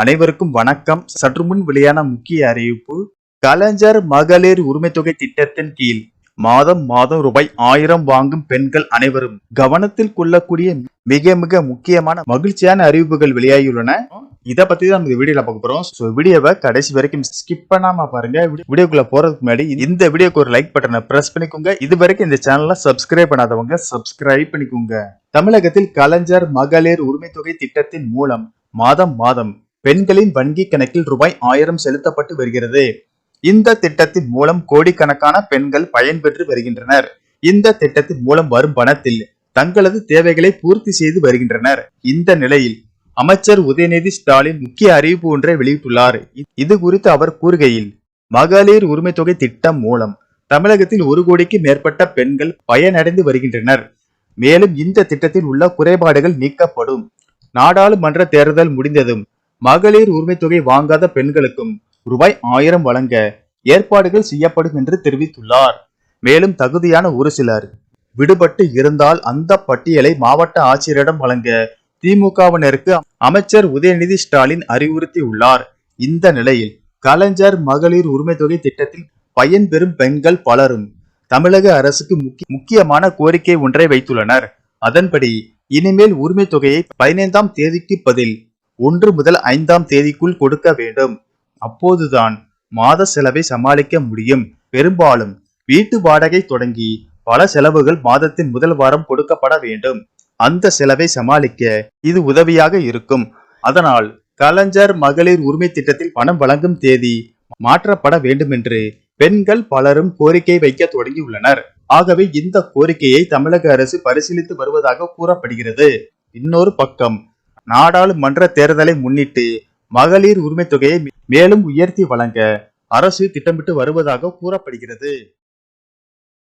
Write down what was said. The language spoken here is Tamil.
அனைவருக்கும் வணக்கம். சற்று முன் வெளியான முக்கிய அறிவிப்பு கலைஞர் மகளிர் உரிமை தொகை திட்டத்தின் கீழ் மாதம் மாதம் ரூபாய் ஆயிரம் வாங்கும் பெண்கள் அனைவரும் கவனத்தில் கொள்ளக்கூடிய மிக மிக முக்கியமான மகிழ்ச்சியான அறிவிப்புகள் வெளியாகியுள்ளன. இதை பத்தி தான் நம்ம இந்த வீடியோல பார்க்க போறோம். ஸோ வீடியோவை கடைசி வரைக்கும் ஸ்கிப் பண்ணாம பாருங்க. வீடியோக்குள்ள போறதுக்கு முன்னாடி இந்த வீடியோக்கு ஒரு லைக் பட்டனை பிரஸ் பண்ணிக்கோங்க. இது வரைக்கும் இந்த சேனலை சப்ஸ்கிரைப் பண்ணாதவங்க சப்ஸ்கிரைப் பண்ணிக்கோங்க. தமிழகத்தில் கலைஞர் மகளிர் உரிமை தொகை திட்டத்தின் மூலம் மாதம் மாதம் பெண்களின் வங்கி கணக்கில் ரூபாய் ஆயிரம் செலுத்தப்பட்டு வருகிறது. இந்த திட்டத்தின் மூலம் கோடிக்கணக்கான பெண்கள் பயன்பெற்று வருகின்றனர். இந்த திட்டத்தின் மூலம் வரும் பணத்தில் தங்களது தேவைகளை பூர்த்தி செய்து வருகின்றனர். இந்த நிலையில் அமைச்சர் உதயநிதி ஸ்டாலின் முக்கிய அறிவிப்பு ஒன்றை வெளியிட்டுள்ளார். இது குறித்து அவர் கூறுகையில் மகளிர் உரிமை தொகை திட்டம் மூலம் தமிழகத்தில் ஒரு கோடிக்கு மேற்பட்ட பெண்கள் பயனடைந்து வருகின்றனர். மேலும் இந்த திட்டத்தில் உள்ள குறைபாடுகள் நீக்கப்படும். நாடாளுமன்ற தேர்தல் முடிந்ததும் மகளிர் உரிமை தொகை வாங்காத பெண்களுக்கும் ரூபாய் ஆயிரம் வழங்க ஏற்பாடுகள் செய்யப்படும் என்று தெரிவித்துள்ளார். மேலும் தகுதியான ஒரு சிலர் விடுபட்டு இருந்தால் அந்த பட்டியலை மாவட்ட ஆட்சியரிடம் வழங்க திமுகவினருக்கு அமைச்சர் உதயநிதி ஸ்டாலின் அறிவுறுத்தியுள்ளார். இந்த நிலையில் கலைஞர் மகளிர் உரிமை தொகை திட்டத்தில் பயன்பெறும் பெண்கள் பலரும் தமிழக அரசுக்கு முக்கிய- முக்கியமான கோரிக்கை ஒன்றை வைத்துள்ளனர். அதன்படி இனிமேல் உரிமை தொகையை பதினைந்தாம் தேதிக்கு பதில் ஒன்று முதல் ஐந்தாம் தேதிக்குள் கொடுக்க வேண்டும். அப்போதுதான் மாத செலவை சமாளிக்க முடியும். பெரும்பாலும் வீட்டு வாடகை தொடங்கி பல செலவுகள் மாதத்தின் முதல் வாரம் கொடுக்கப்பட வேண்டும். அந்த செலவை சமாளிக்க இது உதவியாக இருக்கும். அதனால் கலைஞர் மகளிர் உரிமை திட்டத்தில் பணம் வழங்கும் தேதி மாற்றப்பட வேண்டும் என்று பெண்கள் பலரும் கோரிக்கை வைக்க தொடங்கியுள்ளனர். ஆகவே இந்த கோரிக்கையை தமிழக அரசு பரிசீலித்து வருவதாக கூறப்படுகிறது. இன்னொரு பக்கம் நாடாளுமன்ற தேர்தலை முன்னிட்டு மகளிர் உரிமை தொகையை மேலும் உயர்த்தி வழங்க அரசு திட்டமிட்டு வருவதாக கூறப்படுகிறது.